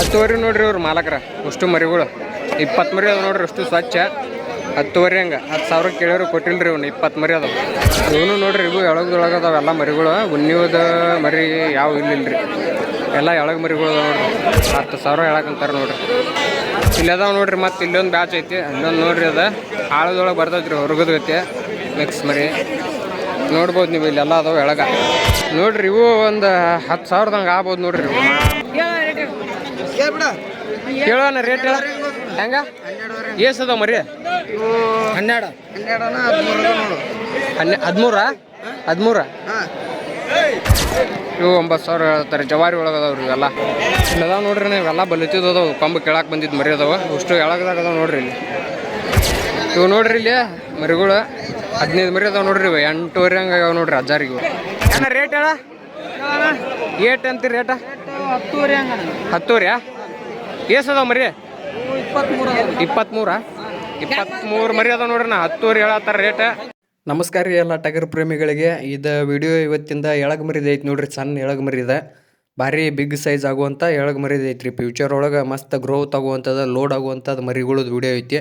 ಹತ್ತುವರೆ ನೋಡ್ರಿ ಇವ್ರು ಮಾಲಕರ, ಅಷ್ಟು ಮರಿಗಳು. ಇಪ್ಪತ್ತು ಮರಿ ಅದ ನೋಡ್ರಿ ಅಷ್ಟು ಸ್ವಚ್ಛ. ಹತ್ತುವರೆ ಹಂಗೆ? ಹತ್ತು ಸಾವಿರ ಕೇಳಿದ್ರು ಕೊಟ್ಟಿಲ್ರಿ ಅವ್ನು ಇಪ್ಪತ್ತು ಮರಿ ಅದಾವೆ. ಇವನು ನೋಡ್ರಿ ಇವು ಎಳಗದೊಳಗೆ ಅದಾವೆಲ್ಲ ಮರಿಗಳು. ಉನ್ನಿವದ ಮರಿ ಯಾವ ರೀ ಎಲ್ಲ ಎಳಗ ಮರಿಗಳು ಅದಾವ ನೋಡ್ರಿ. ಹತ್ತು ಸಾವಿರ ಹೇಳಕ್ಕಂತಾರೆ ನೋಡ್ರಿ. ಇಲ್ಲಿ ಅದಾವೆ ನೋಡ್ರಿ ಮತ್ತೆ ಇಲ್ಲೊಂದು ಬ್ಯಾಚ್ ಐತಿ. ಅಲ್ಲೊಂದು ನೋಡ್ರಿ ಅದ. ಆಳದೊಳಗೆ ಬರ್ತೈತ್ರಿ ಹೊರಗದ ಐತಿ ಮಿಕ್ಸ್ ಮರಿ. ನೋಡ್ಬೋದು ನೀವು, ಇಲ್ಲೆಲ್ಲ ಅದಾವೆ ಎಳಗ. ನೋಡ್ರಿ ಇವು ಒಂದು ಹತ್ತು ಸಾವಿರದಂಗೆ ಆಗ್ಬೋದು ನೋಡ್ರಿ ಇವು. ಕೇಳೋಣ ರೇಟ್ ಹೇಳ. ಹೆಂಗ? ಏಸ್ ಅದಾವ ಮರಿ? ಹನ್ನೆರಡು. ಹನ್ನೆ ಹದಿಮೂರ? ಹದಿಮೂರ? ಇವು ಒಂಬತ್ತು ಸಾವಿರ ಹೇಳ್ತಾರೆ. ಜವಾರಿ ಒಳಗೆ ಅದಾವ್ರಿ ಇವೆಲ್ಲ. ಇಲ್ಲದ ಅದಾವ ನೋಡ್ರಿ ನೀವೆಲ್ಲ ಇವೆಲ್ಲ ಬಲಿತಿದ್ದು ಕೇಳಕ್ಕೆ ಕೊಂಬು ಕೆಳಕ್ಕೆ ಬಂದಿದ್ದು ಮರಿ ಅದಾವ. ಅಷ್ಟು ಎಳಗದಾಗ ಅದಾವ ನೋಡ್ರಿ ಇಲ್ಲಿ. ಇವು ನೋಡ್ರಿ ಇಲ್ಲಿ ಮರಿಗಳು. ಹದಿನೈದು ಮರಿ ಅದಾವ ನೋಡ್ರಿ ಇವು. ಎಂಟೂವರೆ ಹಂಗೆ ಆಗ್ಯಾವ ನೋಡ್ರಿ ಹಜಾರಿಗೆ ಏನ ರೇಟ್ ಹೇಳ? ಏಟ್ ಅಂತೀರಿ ರೇಟ? ಹತ್ತುವರೆ ಹಂಗ ಹತ್ತೂರಿ ಏಸ್ ಅದಾವ ಮರಿ? ಇಪ್ಪತ್ತ್ಮೂರು ಇಪ್ಪತ್ತ್ಮೂರ ಮರಿ ಅದಾವ ನೋಡ್ರಿ ನಾ ಹತ್ತೂವರೆ ಹೇಳತ್ತಾರ ರೇಟ. ನಮಸ್ಕಾರ ರೀ ಎಲ್ಲ ಟಗರ್ ಪ್ರೇಮಿಗಳಿಗೆ. ಇದು ವಿಡಿಯೋ ಇವತ್ತಿಂದ ಎಳಗ್ ಮರಿದ ಐತಿ ನೋಡ್ರಿ ಸಣ್ಣ ಎಳಗ್ ಮರಿದ. ಭಾರಿ ಬಿಗ್ ಸೈಜ್ ಆಗುವಂಥ ಎಳಗ್ ಮರಿದ ಐತ್ರಿ ಫ್ಯೂಚರ್ ಒಳಗೆ ಮಸ್ತ್ ಗ್ರೋತ್ ಆಗುವಂಥದ್ದು ಲೋಡ್ ಆಗುವಂಥದ್ದು ಮರಿಗಳದ್ದು ವಿಡಿಯೋ ಐತಿ.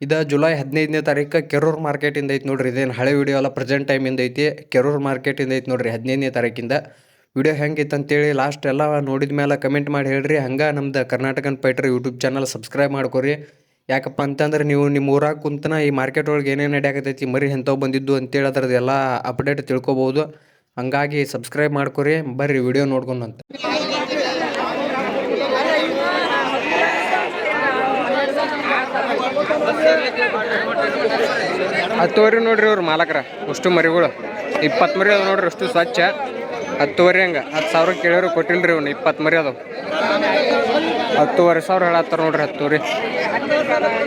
ಇದು ಜುಲೈ ಹದಿನೈದನೇ ತಾರೀಕು ಕೆರೂರ್ ಮಾರ್ಕೆಟಿಂದ ಐತಿ ನೋಡ್ರಿ. ಇದೇನು ಹಳೆ ವಿಡಿಯೋ ಎಲ್ಲ ಪ್ರೆಸೆಂಟ್ ಟೈಮಿಂದ ಐತಿ. ಕೆರೂರ್ ಮಾರ್ಕೆಟಿಂದ ಐತಿ ನೋಡ್ರಿ ಹದಿನೈದನೇ ತಾರೀಕಿಂದ. ವಿಡಿಯೋ ಹೆಂಗಿತ್ತು ಅಂತೇಳಿ ಲಾಸ್ಟ್ ಎಲ್ಲ ನೋಡಿದ ಮೇಲೆ ಕಮೆಂಟ್ ಮಾಡಿ ಹೇಳ್ರಿ. ಹಂಗೆ ನಮ್ದು ಕರ್ನಾಟಕನ್ ಪೈಟ್ರ್ ಯೂಟ್ಯೂಬ್ ಚಾನಲ್ ಸಬ್ಸ್ಕ್ರೈಬ್ ಮಾಡ್ಕೊರಿ. ಯಾಕಪ್ಪ ಅಂತಂದ್ರೆ ನೀವು ನಿಮ್ಮ ಊರಾಗ ಕುಂತನ ಈ ಮಾರ್ಕೆಟ್ ಒಳಗೆ ಏನೇನು ನಡೆಯಾಕತೈತಿ ಮರಿ ಎಂಥವು ಬಂದಿದ್ದು ಅಂತೇಳಿ ಅದ್ರದ್ದು ಎಲ್ಲ ಅಪ್ಡೇಟ್ ತಿಳ್ಕೊಬೋದು. ಹಂಗಾಗಿ ಸಬ್ಸ್ಕ್ರೈಬ್ ಮಾಡ್ಕೊರಿ. ಬರ್ರಿ ವಿಡಿಯೋ ನೋಡ್ಕೊಂಡಂತ ಹತ್ತುವರೆ ನೋಡ್ರಿ ಅವ್ರು ಮಾಲಕರ. ಅಷ್ಟು ಮರಿಗಳು. ಇಪ್ಪತ್ತು ಮರಿ ಅದ ನೋಡ್ರಿ ಅಷ್ಟು ಸ್ವಚ್ಛ. ಹತ್ತುವರೆ ಹಂಗೆ. ಹತ್ತು ಸಾವಿರ ಕೇಳಿದ್ರು ಕೊಟ್ಟಿಲ್ರಿ ಅವ್ನು ಇಪ್ಪತ್ತು ಮರಿ ಅದಾವ. ಹತ್ತುವರೆ ಸಾವಿರ ಹೇಳತ್ತಾರ ನೋಡ್ರಿ ಹತ್ತುವರೆ.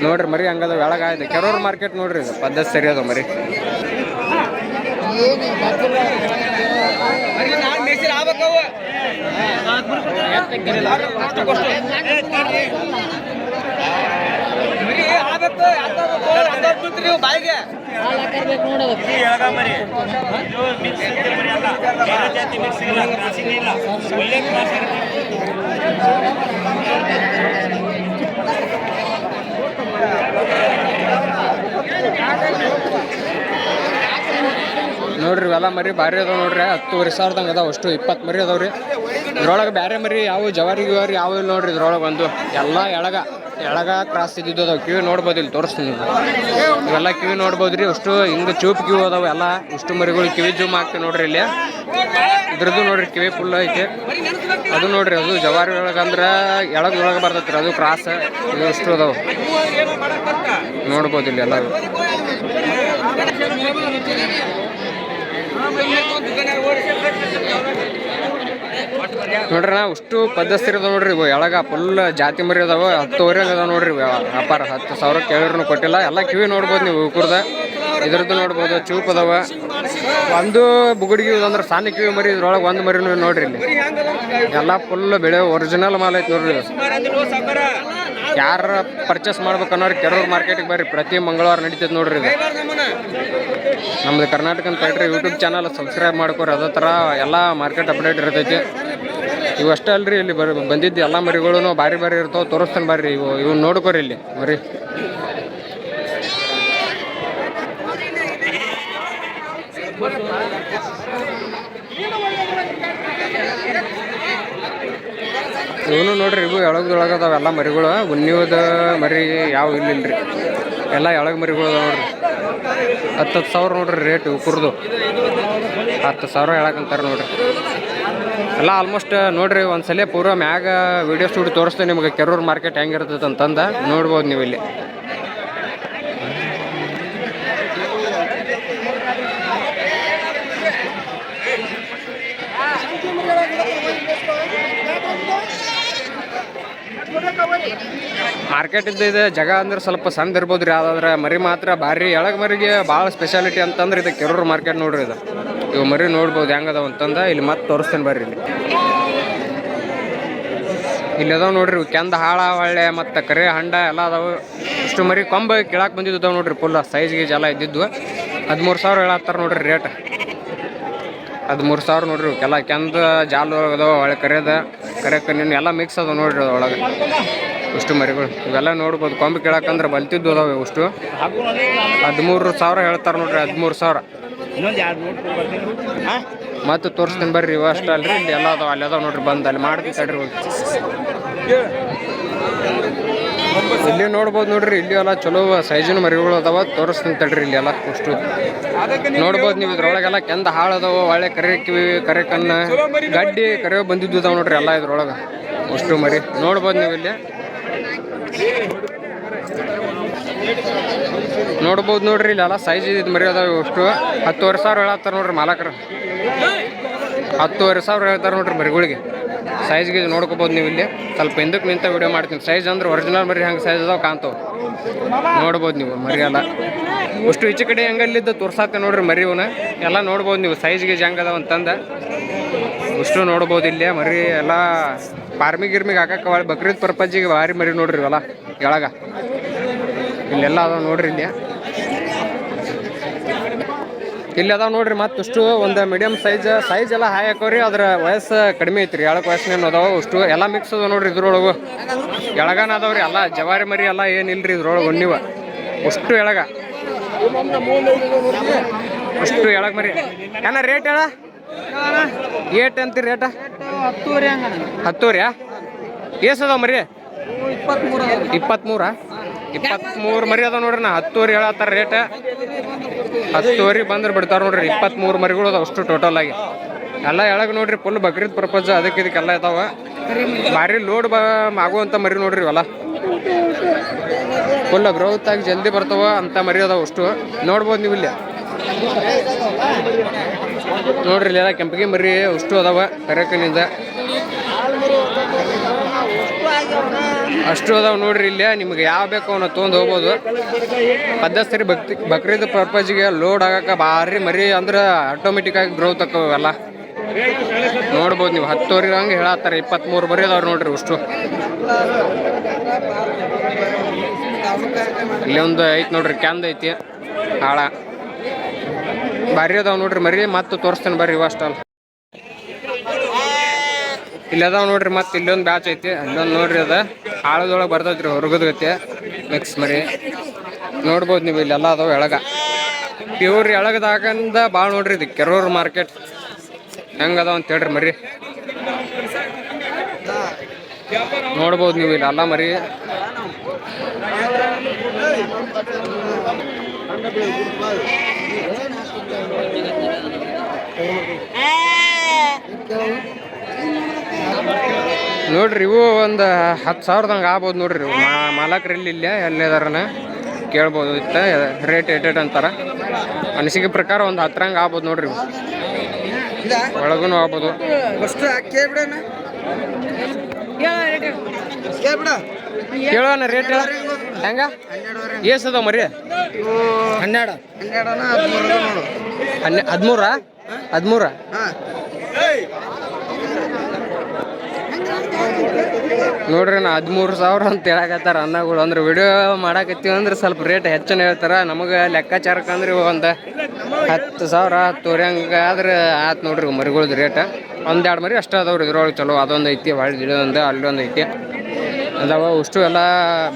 ನೋಡ್ರಿ ಮರಿ ಹಂಗದ ಒಳಗಾಯ್ದು ಕೆರೂರು ಮಾರ್ಕೆಟ್ ನೋಡ್ರಿ ಇದು ಪದ್ಧತಿ ಸರಿ ಅದು ಮರಿ. ನೋಡ್ರಿ, ಇವೆಲ್ಲ ಮರಿ ಭಾರಿ ಅದಾವ ನೋಡ್ರಿ. ಹತ್ತುವರೆ ಸಾವಿರದಂಗ ಅದಾವ ಅಷ್ಟು, ಇಪ್ಪತ್ತು ಮರಿ ಅದಾವ್ರಿ ಇದ್ರೊಳಗೆ ಬೇರೆ ಮರಿ ಯಾವ ಜವಾರಿ ಗಿವಾರಿ ಯಾವ ಇಲ್ಲ ನೋಡ್ರಿ ಇದ್ರೊಳಗೆ ಒಂದು. ಎಲ್ಲ ಎಳಗ. ಎಳಗ ಕ್ರಾಸ್ ಇದ್ದಿದ್ದು ಅದಾವ. ಕಿವಿ ನೋಡ್ಬೋದು ಇಲ್ಲಿ, ತೋರಿಸ್ತೀನಿ ಇವೆಲ್ಲ ಕಿವಿ ನೋಡ್ಬೋದ್ರಿ. ಅಷ್ಟು ಹಿಂಗೆ ಚೂಪ್ ಕ್ಯೂ ಅದಾವ ಎಲ್ಲ. ಇಷ್ಟು ಮರಿಗಳು ಕಿವಿ ಜೂಮ್ ಹಾಕ್ತೀವಿ ನೋಡ್ರಿ ಇಲ್ಲಿ. ಇದ್ರದ್ದು ನೋಡ್ರಿ ಕಿವಿ ಫುಲ್ ಐತೆ. ಅದು ನೋಡ್ರಿ, ಅದು ಜವಾರಿ ಒಳಗೆ ಅಂದ್ರೆ ಎಳಗ್ ಒಳಗೆ ಬರ್ತೈತ್ರಿ. ಅದು ಕ್ರಾಸ್ ಇದು ಅಷ್ಟು ಅದಾವ. ನೋಡ್ಬೋದು ಇಲ್ಲಿ ಎಲ್ಲ. ನೋಡ್ರಿ ನಾ ಅಷ್ಟು ಪದ್ಧತಿ ಇರೋದು ನೋಡ್ರಿ ಇವು. ಎಳಗ ಫುಲ್ ಜಾತಿ ಮರಿ ಅದಾವ, ಹತ್ತುವರೆ ಅದಾವ ನೋಡ್ರಿ ವ್ಯಾಪಾರ ಹತ್ತು ಸಾವಿರ ಕೇಳಿದ್ರು ಕೊಟ್ಟಿಲ್ಲ. ಎಲ್ಲ ಕಿವಿ ನೋಡ್ಬೋದು ನೀವು ಕುರ್ದ ಇದ್ರದ್ದು ನೋಡ್ಬೋದು, ಚೂಪ್ ಅದಾವ. ಒಂದು ಬುಗುಡಿಗಿ ಅಂದ್ರೆ ಸಣ್ಣ ಕಿವಿ ಮರಿ, ಇದ್ರೊಳಗೆ ಒಂದು ಮರಿ ನೋಡ್ರಿ ಇಲ್ಲಿ. ಎಲ್ಲ ಫುಲ್ ಬೆಳೆ ಒರಿಜಿನಲ್ ಮಾಲ್ ಐತಿ ನೋಡ್ರಿ. ಯಾರ ಪರ್ಚೇಸ್ ಮಾಡ್ಬೇಕನ್ನೋರು ಕೆರೂರು ಮಾರ್ಕೆಟಿಗೆ ಬರ್ರಿ. ಪ್ರತಿ ಮಂಗಳವಾರ ನಡೀತೈತೆ ನೋಡ್ರಿ ಇದು. ನಮ್ದು ಅಂತ ಫೈಟ್ರಿ ಯೂಟ್ಯೂಬ್ ಚಾನಲ್ ಸಬ್ಸ್ಕ್ರೈಬ್ ಮಾಡ್ಕೊರಿ. ಅದೇ ಥರ ಎಲ್ಲ ಮಾರ್ಕೆಟ್ ಅಪ್ಡೇಟ್ ಇರ್ತೈತಿ. ಇವು ಅಷ್ಟೇ ಅಲ್ರಿ ಇಲ್ಲಿ ಬರ್ ಬಂದಿದ್ದು ಎಲ್ಲ ಮರಿಗಳು ಭಾರಿ ಭಾರಿ ಇರ್ತಾವೆ. ತೋರಿಸ್ತಾನೆ ಬರ್ರಿ ಇವು. ಇವು ನೋಡ್ಕೊರಿ ಇಲ್ಲಿ. ಮರಿ ಇವನು ನೋಡ್ರಿ, ಇವು ಎಳಗದೊಳಗದಾವ ಎಲ್ಲ ಮರಿಗಳು. ಉನ್ನಿವದ ಮರಿ ಯಾವ ಇಲ್ಲಿಲ್ರಿ. ಎಲ್ಲ ಎಳಗ ಮರಿಗಳು ನೋಡ್ರಿ. ಹತ್ತು ಹತ್ತು ಸಾವಿರ ನೋಡ್ರಿ ರೇಟ್ ಕುರ್ದು. ಹತ್ತು ಸಾವಿರ ಹೇಳಕಂತಾರೆ ನೋಡ್ರಿ. ಎಲ್ಲ ಆಲ್ಮೋಸ್ಟ್ ನೋಡ್ರಿ, ಒಂದ್ಸಲ ಪೂರ್ವ ಮ್ಯಾಗ ವಿಡಿಯೋ ಸ್ಟುಡಿಯೋ ತೋರಿಸ್ತೇನೆ ನಿಮಗೆ. ಕೆರೂರ್ ಮಾರ್ಕೆಟ್ ಹೆಂಗಿರ್ತದೆ ಅಂತಂದ ನೋಡ್ಬೋದು ನೀವು ಇಲ್ಲಿ. ಮಾರ್ಕೆಟ್ ಇದ್ದ ಇದೆ ಜಾಗ ಅಂದ್ರೆ ಸ್ವಲ್ಪ ಸಣ್ಣ ಇರ್ಬೋದು ರೀ ಅದಾದ್ರೆ ಮರಿ ಮಾತ್ರ ಭಾರಿ, ಎಳಗ್ ಮರಿಗೆ ಭಾಳ ಸ್ಪೆಷಾಲಿಟಿ ಅಂತಂದ್ರೆ ಇದು ಕೆರೂರು ಮಾರ್ಕೆಟ್ ನೋಡ್ರಿ ಇದು. ಇವು ಮರಿ ನೋಡ್ಬೋದು ಹೆಂಗದಾವ ಅಂತಂದ ಇಲ್ಲಿ ಮತ್ತೆ ತೋರಿಸ್ತೇನೆ ಬರ್ರಿ ಇಲ್ಲಿ. ಇಲ್ಲಿ ಅದಾವ ನೋಡ್ರಿ ಕೆಂದ ಹಾಳ ಒಳ್ಳೆ ಮತ್ತು ಕರೆ ಹಂಡ ಎಲ್ಲ ಅದಾವು. ಇಷ್ಟು ಮರಿ ಕೊಂಬ ಕೇಳಕ್ಕೆ ಬಂದಿದ್ದು ಅದಾವ ನೋಡ್ರಿ ಫುಲ್ ಸೈಜ್ ಗೀಜ್ ಎಲ್ಲ ಇದ್ದಿದ್ದು. ಹದಿಮೂರು ಸಾವಿರ ಹೇಳತ್ತಾರ ನೋಡ್ರಿ ರೇಟ್ ಹದಿಮೂರು ಸಾವಿರ ನೋಡ್ರಿ ಎಲ್ಲ ಕೆಂದ ಜಾಲ ಒಳ್ಳೆ ಕರೆದ, ಕರೆ ಕಣ್ಣಿನ ಎಲ್ಲ ಮಿಕ್ಸ್ ಅದಾವ ನೋಡ್ರಿ ಅದೊಳಗೆ ಇಷ್ಟು ಮರಿಗಳು ಇವೆಲ್ಲ ನೋಡ್ಬೋದು. ಕೊಂಬ ಕೇಳಕ್ಕಂದ್ರೆ ಬಲ್ತಿದ್ದು ಅದಾವೆ ಇಷ್ಟು ಹದಿಮೂರು ಸಾವಿರ ಹೇಳ್ತಾರೆ ನೋಡ್ರಿ, ಹದಿಮೂರು ಸಾವಿರ. ಇನ್ನೊಂದು ಹಾಂ? ಮತ್ತೆ ತೋರಿಸ್ತೀನಿ ಬರ್ರಿ ಅಷ್ಟ ಅಲ್ರಿ, ಇಲ್ಲಿ ಎಲ್ಲ ಅದಾವ, ಅಲ್ಲಿ ಅದಾವ ನೋಡ್ರಿ, ಬಂದು ಅಲ್ಲಿ ಮಾಡ್ತೀನಿ ತಡ್ರಿ ಇಲ್ಲಿ ನೋಡ್ಬೋದು ನೋಡ್ರಿ, ಇಲ್ಲಿ ಎಲ್ಲ ಚಲೋ ಸೈಜಿನ ಮರಿಗಳು ಅದಾವ, ತೋರಿಸ್ತೀನಿ ತಡ್ರಿ ಇಲ್ಲಿ ಎಲ್ಲ ಅಷ್ಟು ನೋಡ್ಬೋದು ನೀವು ಇದ್ರೊಳಗೆಲ್ಲ ಕೆಂದ ಹಾಳು ಅದಾವ ಒಳ್ಳೆ ಕರೆ ಕಿವಿ, ಕರೆ ಗಡ್ಡಿ ಕರೆ ಬಂದಿದ್ದು ಅದಾವ ನೋಡ್ರಿ ಎಲ್ಲ ಇದ್ರೊಳಗೆ ಅಷ್ಟು ಮರಿ. ನೋಡ್ಬೋದು ನೀವು ಇಲ್ಲಿ. ನೋಡ್ಬೋದು ನೋಡ್ರಿ ಇಲ್ಲೆಲ್ಲ ಸೈಜ್ ಇದು ಮರಿ ಅದಾವೆ ಅಷ್ಟು. ಹತ್ತುವರೆ ಸಾವಿರ ಹೇಳತ್ತಾರ ನೋಡ್ರಿ ಮಾಲಕರು. ಹತ್ತುವರೆ ಸಾವಿರ ಹೇಳ್ತಾರೆ ನೋಡ್ರಿ ಮರಿಗಳಿಗೆ. ಸೈಜ್ಗೆ ನೋಡ್ಕೋಬೋದು ನೀವು ಇಲ್ಲಿ. ಸ್ವಲ್ಪ ಹಿಂದಕ್ಕೆ ನಿಂತ ವೀಡಿಯೋ ಮಾಡ್ತೀನಿ. ಸೈಜ್ ಅಂದ್ರೆ ಒರಿಜಿನಲ್ ಮರಿ ಹಂಗೆ ಸೈಜ್ ಅದಾವೆ ಕಾಣ್ತಾವೆ. ನೋಡ್ಬೋದು ನೀವು ಮರಿ ಎಲ್ಲ ಅಷ್ಟು ಈಚೆ ಕಡೆ ಹೆಂಗಲ್ಲಿದ್ದ ತೋರ್ಸಾಕ ನೋಡ್ರಿ ಮರಿ ಇವನ್ನ ಎಲ್ಲ ನೋಡ್ಬೋದು ನೀವು ಸೈಜ್ಗೆ ಹೆಂಗೆ ಅದಾವ ಅಂತಂದ. ಅಷ್ಟು ನೋಡ್ಬೋದು ಇಲ್ಲಿ ಮರಿ ಎಲ್ಲ ಫಾರ್ಮಿಗೆ ಗಿರ್ಮಿಗೆ ಹಾಕಕ್ಕೆ ಒಳ್ಳೆ ಬಕ್ರೀದ್ ಪರ್ಪಜ್ಜಿಗೆ ಭಾರಿ ಮರಿ ನೋಡ್ರಿ ಇವೆಲ್ಲ. ಕೆಳಗ. ಇಲ್ಲೆಲ್ಲ ಅದಾವೆ ನೋಡ್ರಿ ಇಲ್ಲಿ. ಇಲ್ಲಿ ಅದಾವ ನೋಡ್ರಿ ಮತ್ತಷ್ಟು ಒಂದು ಮೀಡಿಯಂ ಸೈಜ್ ಸೈಜ್ ಎಲ್ಲ ಹಾಯ್ ಹಾಕೋರಿ, ಅದ್ರ ವಯಸ್ಸು ಕಡಿಮೆ ಐತ್ರಿ. ಎಳಕ್ ವಯಸ್ಸಿನ ಅದಾವ, ಅಷ್ಟು ಎಲ್ಲ ಮಿಕ್ಸ್ ಅದಾವ ನೋಡ್ರಿ ಇದ್ರೊಳಗು. ಎಳಗನ ಅದಾವ್ರಿ, ಎಲ್ಲ ಜವಾರಿ ಮರಿ ಎಲ್ಲ ಏನಿಲ್ರಿ ಇದ್ರೊಳಗೆ ನೀವು. ಅಷ್ಟು ಎಳಗ. ಅಷ್ಟು ಎಳಗ ಮರಿ. ಏನ ರೇಟ್ ಹೇಳ? ಏಟ್ ಅಂತೀರಿ ರೇಟ ಹತ್ತೂರ್ಯಾ ಏಸ್ ಅದಾವ ಮರಿ? ಇಪ್ಪತ್ತ್ಮೂರ ಇಪ್ಪತ್ತ್ಮೂರು ಮರಿ ಅದಾವ ನೋಡ್ರಿ ನಾ, ಹತ್ತೂರಿ ಹೇಳತ್ತಾರ ರೇಟ್ ಹತ್ತುವರೆ ಬಂದ್ರೆ ಬಿಡ್ತಾರ ನೋಡ್ರಿ ಇಪ್ಪತ್ತ್ಮೂರು ಮರಿಗಳು ಅದಾವ ಅಷ್ಟು ಟೋಟಲ್ ಆಗಿ. ಎಲ್ಲ ಎಳಗ್ ನೋಡ್ರಿ ಫುಲ್ ಬಕ್ರೀದ್ ಪರ್ಪಸ್ ಅದಕ್ಕೆ ಇದಕ್ಕೆಲ್ಲ ಇದಾವ. ಭಾರಿ ಲೋಡ್ ಬ ಆಗುವಂಥ ಮರಿ ನೋಡ್ರಿ ಇವೆಲ್ಲ. ಫುಲ್ ಗ್ರೋತ್ ಆಗಿ ಜಲ್ದಿ ಬರ್ತಾವ ಅಂತ ಮರಿ ಅದಾವ ಅಷ್ಟು. ನೋಡ್ಬೋದು ನೀವು ಇಲ್ಲಿ. ನೋಡ್ರಿ, ಇಲ್ಲೆಲ್ಲ ಕೆಂಪಿಗೆ ಮರಿ ಅಷ್ಟು ಅದಾವ, ಕರೆಕನಿಂದ. ಅಷ್ಟು ಅದಾವೆ ನೋಡ್ರಿ ಇಲ್ಲಿ. ನಿಮ್ಗೆ ಯಾವ ಬೇಕು ಅವನ್ನ ತೊಗೊಂಡು ಹೋಗ್ಬೋದು. ಪದ್ಧತಿ ಸರಿ ಭಕ್ತಿ ಬಕ್ರೀದ್ ಪರ್ಪಸ್ಗೆ ಲೋಡ್ ಆಗಕ್ಕೆ ಭಾರಿ ಮರಿ ಅಂದ್ರೆ ಆಟೋಮೆಟಿಕ್ ಆಗಿ ಗ್ರೋತ್ ಆಕವೆಲ್ಲ ನೋಡ್ಬೋದು ನೀವು, ಹತ್ತುವರೆ ಹಂಗೆ ಹೇಳತ್ತಾರೆ ಇಪ್ಪತ್ತ್ಮೂರು ಬರೀ ಅದಾವ್ರಿ ನೋಡ್ರಿ ಅಷ್ಟು. ಇಲ್ಲಿ ಒಂದು ಐತಿ ನೋಡ್ರಿ ಕ್ಯಾಂದ್ ಐತಿ, ಹಾಳ. ಭಾರಿ ಅದಾವ ನೋಡ್ರಿ ಮರಿ, ಮತ್ತೆ ತೋರಿಸ್ತೇನೆ ಬರ್ರಿ ಇವ ಅಷ್ಟಲ್ಲ ಇಲ್ಲಿ ಅದಾವ ನೋಡ್ರಿ ಮತ್ತೆ ಇಲ್ಲೊಂದು ಬ್ಯಾಚ್ ಐತಿ. ಅಲ್ಲೊಂದು ನೋಡ್ರಿ ಅದ. ಆಳದೊಳಗೆ ಬರ್ತೈತ್ರಿ ಹೊರಗದ ಗತಿ ಮಿಕ್ಸ್ ಮರಿ ನೋಡ್ಬೋದು ನೀವು ಇಲ್ಲೆಲ್ಲ ಅದಾವ ಎಳಗ. ಪ್ಯೂರ್ ಎಳಗದಾಗಂದ ಭಾಳ ನೋಡ್ರಿ ಇದು ಕೆರೂರ್ ಮಾರ್ಕೆಟ್ ಹೆಂಗ್ ಅದಾವ ಅಂತ ಹೇಳ್ರಿ ಮರಿ. ನೋಡ್ಬೋದು ನೀವು ಇಲ್ಲಿ ಎಲ್ಲ ಮರಿ ನೋಡ್ರಿ ಇವು ಒಂದು ಹತ್ತು ಸಾವಿರದಂಗೆ ಆಗ್ಬೋದು ನೋಡ್ರಿ ಇವು. ಮಾ ಮಾಲಕ್ರು ಇಲ್ಲಿ ಇಲ್ಲೇ ಎಲ್ಲಿದಾರನ ಕೇಳ್ಬೋದು ಇತ್ತ ರೇಟ್ ಏಟೇಟ್ ಅಂತಾರೆ. ಅನಿಸಿಕೆ ಪ್ರಕಾರ ಒಂದು ಹತ್ತರಂಗೆ ಆಗ್ಬೋದು ನೋಡ್ರಿ ಇವು. ಒಳಗೂ ಆಗ್ಬೋದು. ಕೇಳೋಣ ರೇಟ್ ಹೇಳ. ಹೆಂಗ? ಏಸದ ಮರಿ? ಹನ್ನೆರಡು. ನೋಡು. ಹನ್ನೆ ಹದಿಮೂರ? ಹದಿಮೂರ? ನೋಡ್ರಿ ನಾ ಹದಿಮೂರು ಸಾವಿರ ಅಂತ ಹೇಳಕತ್ತಾರ ಅನ್ನಗಳು. ಅಂದ್ರೆ ವಿಡಿಯೋ ಮಾಡಾಕತ್ತೀವಿ ಅಂದ್ರೆ ಸ್ವಲ್ಪ ರೇಟ್ ಹೆಚ್ಚನ ಹೇಳ್ತಾರ. ನಮಗೆ ಲೆಕ್ಕಾಚಾರಕ್ಕೆ ಅಂದ್ರೆ ಒಂದು ಹತ್ತು ಸಾವಿರ ತೋರಿ ಆದ್ರೆ ಆತು ನೋಡ್ರಿ ಮರಿಗಳ್ದು ರೇಟ್ ಒಂದೆರಡು ಮರಿ ಅಷ್ಟೇ ಅದಾವ್ರಿ ಇದ್ರೊಳಗೆ ಚಲೋ. ಅದೊಂದು ಐತಿ ಹೊಳ್ಳಿ ಅಲ್ಲಿ ಅಲ್ಲೊಂದು ಐತಿ. ಅದಾವ ಅಷ್ಟು ಎಲ್ಲ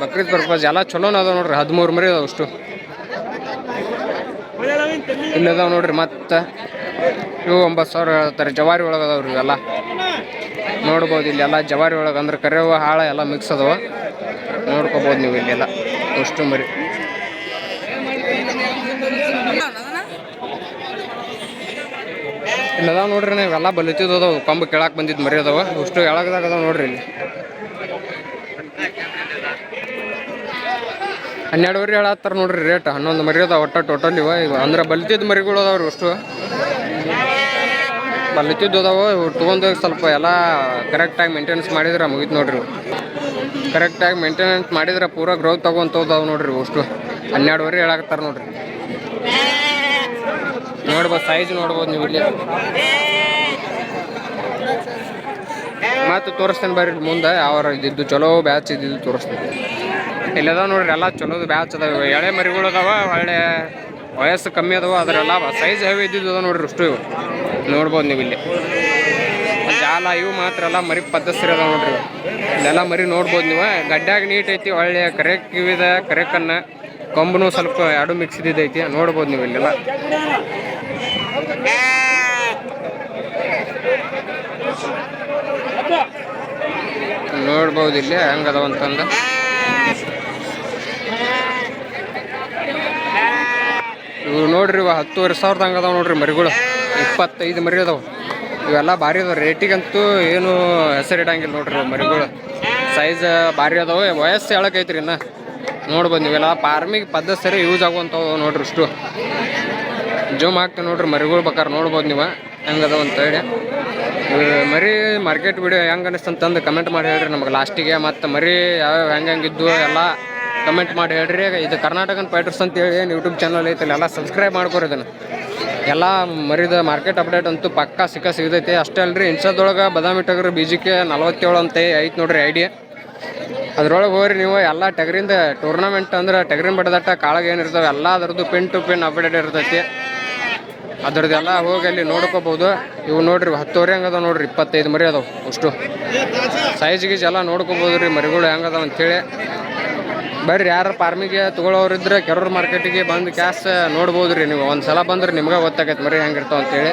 ಬಕ್ರೀದ್ ಪರ್ಪಸ್ ಎಲ್ಲ ಚಲೋನ ಅದಾವ ನೋಡ್ರಿ. ಹದಿಮೂರು ಮರಿ ಅದಾವ ಅಷ್ಟು. ಇಲ್ಲದಾವ ನೋಡ್ರಿ ಮತ್ತೆ ಇವು ಒಂಬತ್ತು ಸಾವಿರ ಹೇಳ್ತಾರೆ. ಜವಾರಿ ಒಳಗೆ ಅದಾವ್ರಿ ಇವೆಲ್ಲ. ನೋಡ್ಬೋದು ಇಲ್ಲಿ ಎಲ್ಲ ಜವಾರಿ ಒಳಗೆ ಅಂದ್ರೆ ಕರೆವ ಹಾಳ ಎಲ್ಲ ಮಿಕ್ಸ್ ಅದಾವ. ನೋಡ್ಕೋಬೋದು ನೀವು ಇಲ್ಲೆಲ್ಲ. ಅಷ್ಟು ಮರಿ. ಇಲ್ಲದ ನೋಡ್ರಿ ನೀವು ಎಲ್ಲ ಬಲಿತಿದ್ದು ಅದಾವ. ಕೊಂಬು ಕೆಳಕ್ಕೆ ಬಂದಿದ್ದು ಮರಿ ಅದಾವ. ಅಷ್ಟು ಎಳಗದಾಗ ಅದಾವ ನೋಡ್ರಿ ಇಲ್ಲಿ. ಹನ್ನೆರಡುವರೆ ಹೇಳತ್ತಾರ ನೋಡ್ರಿ ರೇಟ್ ಹನ್ನೊಂದು ಮರಿ ಅದಾವ ಒಟ್ಟ ಟೋಟಲ್ ಇವ. ಇವ ಅಂದ್ರೆ ಬಲಿತಿದ್ದು ಮರಿಗಳು ಅದಾವ್ರಿ ಅಷ್ಟು. ಬಲಿತಿದ್ದು ಅದಾವ ಇವು ತೊಗೊಂಡು ಸ್ವಲ್ಪ ಎಲ್ಲ ಕರೆಕ್ಟಾಗಿ ಮೇಂಟೆನೆನ್ಸ್ ಮಾಡಿದ್ರೆ ಮುಗಿತು ನೋಡ್ರಿ ಕರೆಕ್ಟಾಗಿ ಮೇಂಟೆನೆನ್ಸ್ ಮಾಡಿದ್ರೆ ಪೂರಾ ಗ್ರೋತ್ ತಗೊಂತವ್ ನೋಡ್ರಿ ಅಷ್ಟು. ಹನ್ನೆರಡುವರೆ ಹೇಳಾಕತ್ತಾರ ನೋಡ್ರಿ. ನೋಡ್ಬೋದು ಸೈಜ್ ನೋಡ್ಬೋದು ನೀವು ಇಲ್ಲಿ. ಮತ್ತು ತೋರಿಸ್ತೇನೆ ಬರ್ರಿ ಮುಂದೆ ಯಾವ ಇದ್ದಿದ್ದು ಚಲೋ ಬ್ಯಾಚ್ ಇದ್ದಿದ್ದು ತೋರಿಸ್ತೇನೆ. ಇಲ್ಲದ ನೋಡ್ರಿ, ಎಲ್ಲ ಚಲೋದು ಬ್ಯಾಚ್ ಅದಾವ. ಎಳೆ ಮರಿಗಳು ಅದಾವ ಒಳ್ಳೆ ವಯಸ್ಸು ಕಮ್ಮಿ ಅದಾವ ಲಾಭ ಸೈಜ್ ಹೆವಿ ಇದ್ದಿದ್ದು ನೋಡ್ರಿ ಅಷ್ಟು ಇವು. ನೋಡ್ಬೋದು ನೀವು ಇಲ್ಲಿ. ಜಾಲ ಇವು ಮಾತ್ರ ಎಲ್ಲ ಮರಿ ಪದ್ಧತಿ ಅದಾವ ನೋಡ್ರಿ. ಇಲ್ಲೆಲ್ಲ ಮರಿ ನೋಡ್ಬೋದು ನೀವು. ಗಡ್ಡಾಗ ನೀಟ್ ಐತಿ, ಒಳ್ಳೆ ಕರೆ ಕಿವಿದ ಕರೆಕಣ್ಣ ಕೊಂಬನು ಸ್ವಲ್ಪ ಎರಡು ಮಿಕ್ಸ್ ಇದ್ದೈತಿ ನೋಡ್ಬೋದು ನೀವು ಇಲ್ಲೆಲ್ಲ. ನೋಡ್ಬೋದು ಇಲ್ಲಿ ಹೆಂಗದಾವ ಇವು ನೋಡ್ರಿ ಇವ ಹತ್ತುವರೆ ಸಾವಿರದ ಹಂಗೆ ಅದಾವ ನೋಡ್ರಿ ಮರಿಗಳು. ಇಪ್ಪತ್ತೈದು ಮರಿ ಅದಾವ. ಇವೆಲ್ಲ ಭಾರಿ ಅದಾವ. ರೇಟಿಗಂತೂ ಏನು ಹೆಸರು ಇಡಂಗಿಲ್ಲ ನೋಡ್ರಿ ಮರಿಗಳು. ಸೈಜ್ ಭಾರಿ ಅದಾವ. ವಯಸ್ಸು ಹೇಳಕೈತ್ರಿ ಇನ್ನ? ನೋಡ್ಬೋದು ನೀವೆಲ್ಲ ಫಾರ್ಮಿಗೆ ಪದ್ಧತಿ ಸರಿ ಯೂಸ್ ಆಗುವಂಥವು ನೋಡ್ರಿ ಇಷ್ಟು. ಜೂಮ್ ಹಾಕ್ತೀವಿ ನೋಡ್ರಿ ಮರಿಗಳು ಬೇಕಾದ್ರೆ ನೋಡ್ಬೋದು ನೀವು. ಹೆಂಗದವ ಅಂತ ಹೇಳಿ. ಇವ್ ಮರಿ ಮಾರ್ಕೆಟ್ ವಿಡಿಯೋ ಹೆಂಗೆ ಅನಿಸ್ತಂತಂದು ಕಮೆಂಟ್ ಮಾಡಿ ಹೇಳ್ರಿ. ನಮಗೆ ಲಾಸ್ಟಿಗೆ ಮತ್ತು ಮರಿ ಯಾವ್ಯಾವ ಹೆಂಗೆ ಹೆಂಗಿದ್ದು ಎಲ್ಲ ಕಮೆಂಟ್ ಮಾಡಿ ಹೇಳ್ರಿ. ಇದು ಕರ್ನಾಟಕನ್ ಫೈಟರ್ಸ್ ಅಂತ ಹೇಳಿ ಏನು ಯೂಟ್ಯೂಬ್ ಚಾನಲ್ ಐತಿ ಎಲ್ಲ ಸಬ್ಸ್ಕ್ರೈಬ್ ಮಾಡ್ಕೊರಿ ಇದನ್ನು. ಎಲ್ಲ ಮರಿದ ಮಾರ್ಕೆಟ್ ಅಪ್ಡೇಟ್ ಅಂತೂ ಪಕ್ಕಾ ಸಿಕ್ಕ ಸಿಗ್ತೈತಿ. ಅಷ್ಟೇ ಅಲ್ರಿ ಇನ್ಸ್ಟಾದೊಳಗೆ ಬದಾಮಿ ಟಗರು ಬೀಜಕ್ಕೆ ನಲ್ವತ್ತೇಳು ಅಂತ ಐತೆ ನೋಡ್ರಿ ಐಡಿಯಾ ಅದ್ರೊಳಗೆ ಹೋಗ್ರಿ ನೀವು, ಎಲ್ಲ ಟಗರಿಂದ ಟೂರ್ನಮೆಂಟ್ ಅಂದ್ರೆ ಟಗರಿನ ಬಡದಟ್ಟ ಕಾಳಗ ಏನಿರ್ತಾವೆ ಎಲ್ಲ ಅದರದ್ದು ಪಿನ್ ಟು ಪಿನ್ ಅಪ್ಡೇಟ್ ಇರ್ತೈತಿ. ಅದ್ರದ್ದೆಲ್ಲ ಹೋಗಿ ಅಲ್ಲಿ ನೋಡ್ಕೋಬೋದು. ಇವು ನೋಡ್ರಿ, ಹತ್ತುವರೆ ಹೆಂಗದ ನೋಡ್ರಿ, ಇಪ್ಪತ್ತೈದು ಮರಿ ಅದಾವ ಅಷ್ಟು. ಸೈಜ್ ಗೀಜ್ ಎಲ್ಲ ನೋಡ್ಕೋಬೋದು ರೀ ಮರಿಗಳು ಹೆಂಗದಾವ ಅಂತೇಳಿ. ಬರ್ರಿ, ಯಾರು ಫಾರ್ಮಿಗೆ ತೊಗೊಳೋರಿದ್ರೆ ಕೆರೂರು ಮಾರ್ಕೆಟಿಗೆ ಬಂದು ಕ್ಯಾಶ್ ನೋಡ್ಬೋದು ರೀ ನೀವು. ಒಂದು ಸಲ ಬಂದ್ರೆ ನಿಮ್ಗೆ ಗೊತ್ತಾಗೈತೆ ಮರಿ ಹೆಂಗಿರ್ತಾವ ಅಂತೇಳಿ.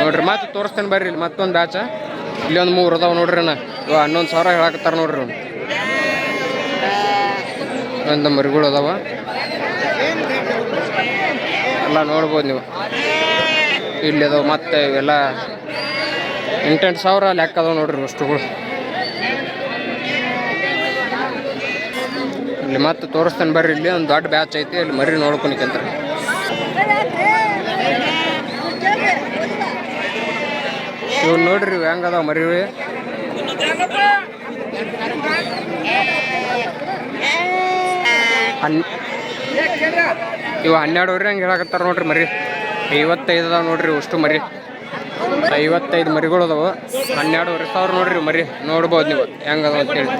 ನೋಡ್ರಿ, ಮತ್ತೆ ತೋರಿಸ್ತೇನೆ ಬರ್ರಿ ಇಲ್ಲಿ ಮತ್ತೊಂದು ಬ್ಯಾಚ ಇಲ್ಲಿ ಒಂದು ಮೂರು ಅದಾವ ನೋಡ್ರಿ ನಾ ಹನ್ನೊಂದು ಸಾವಿರ ಹೇಳಕತ್ತಾರ ನೋಡ್ರಿ. ಒಂದು ಮರಿಗಳು ಅದಾವ. ಎಲ್ಲ ನೋಡ್ಬೋದು ನೀವು. ಇಲ್ಲಿ ಅದಾವ ಮತ್ತೆ ಇವೆಲ್ಲ ಎಂಟೆಂಟು ಸಾವಿರ ಲೆಕ್ಕ ಅದಾವ ನೋಡ್ರಿ ವಸ್ತುಗಳು ಇಲ್ಲಿ ಮತ್ತೆ ತೋರಿಸ್ತಾನೆ ಬರ್ರಿ, ಇಲ್ಲಿ ಒಂದು ದೊಡ್ಡ ಬ್ಯಾಚ್ ಐತಿ ಇಲ್ಲಿ ಮರಿ ನೋಡ್ಕೊನಿಕಂತ ಇವ್ ನೋಡ್ರಿ ಇವ್ ಹೆಂಗದಾವ ಮರಿ ಹನ್ ಇವು ಹನ್ನೆರಡುವರೆ ಹಂಗೆ ಹೇಳಕತ್ತಾರ ನೋಡ್ರಿ ಮರಿ ಐವತ್ತೈದು ನೋಡ್ರಿ ಅಷ್ಟು ಮರಿ ಐವತ್ತೈದು ಮರಿಗಳು ಅದಾವ. ಹನ್ನೆರಡುವರೆ ಸಾವಿರ ನೋಡ್ರಿ ಮರಿ, ನೋಡ್ಬೋದು ನೀವು ಹೆಂಗದಾವ ಅಂತೇಳಿ